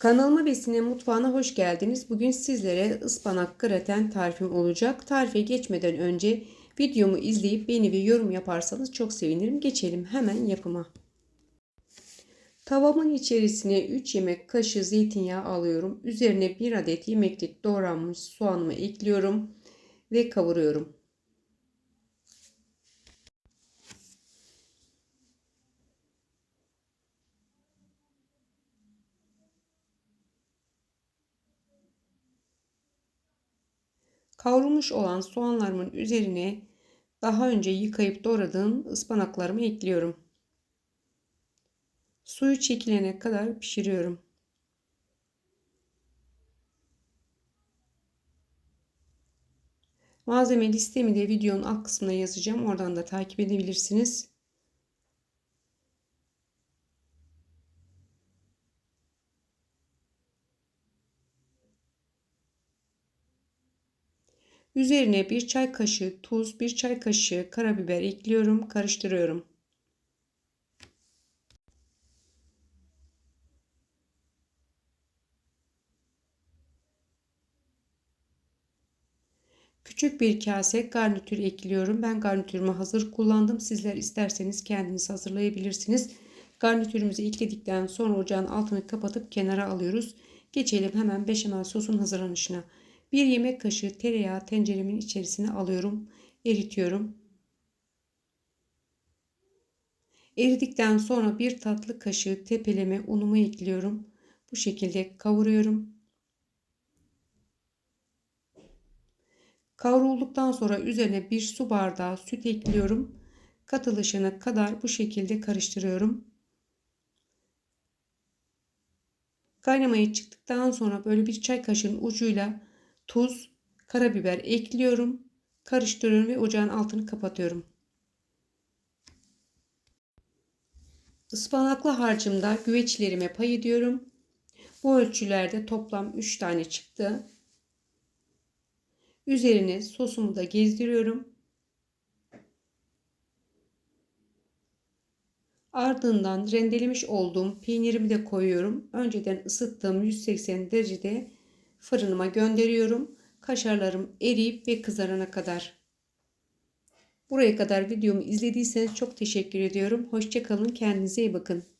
Kanalıma ve Sinem Mutfağı'na hoş geldiniz. Bugün sizlere ıspanak graten tarifim olacak. Tarife geçmeden önce videomu izleyip beğeni ve yorum yaparsanız çok sevinirim. Geçelim hemen yapıma. Tavamın içerisine 3 yemek kaşığı zeytinyağı alıyorum. Üzerine 1 adet yemeklik doğranmış soğanımı ekliyorum ve kavuruyorum. Kavrulmuş olan soğanlarımın üzerine daha önce yıkayıp doğradığım ıspanaklarımı ekliyorum. Suyu çekilene kadar pişiriyorum. Malzeme listemi de videonun alt kısmına yazacağım. Oradan da takip edebilirsiniz. Üzerine bir çay kaşığı tuz, bir çay kaşığı karabiber ekliyorum, karıştırıyorum. Küçük bir kase garnitür ekliyorum. Ben garnitürümü hazır kullandım. Sizler isterseniz kendiniz hazırlayabilirsiniz. Garnitürümüzü ekledikten sonra ocağın altını kapatıp kenara alıyoruz. Geçelim hemen beşamel sosun hazırlanışına. Bir yemek kaşığı tereyağı tenceremin içerisine alıyorum. Eritiyorum. Eridikten sonra bir tatlı kaşığı tepeleme unumu ekliyorum. Bu şekilde kavuruyorum. Kavrulduktan sonra üzerine bir su bardağı süt ekliyorum. Katılışına kadar bu şekilde karıştırıyorum. Kaynamaya çıktıktan sonra böyle bir çay kaşığının ucuyla tuz, karabiber ekliyorum. Karıştırıyorum ve ocağın altını kapatıyorum. Ispanaklı harcımda güveçlerime pay ediyorum. Bu ölçülerde toplam 3 tane çıktı. Üzerine sosumu da gezdiriyorum. Ardından rendelemiş olduğum peynirimi de koyuyorum. Önceden ısıttığım 180 derecede fırınıma gönderiyorum. Kaşarlarım eriyip ve kızarana kadar. Buraya kadar videomu izlediyseniz çok teşekkür ediyorum. Hoşçakalın. Kendinize iyi bakın.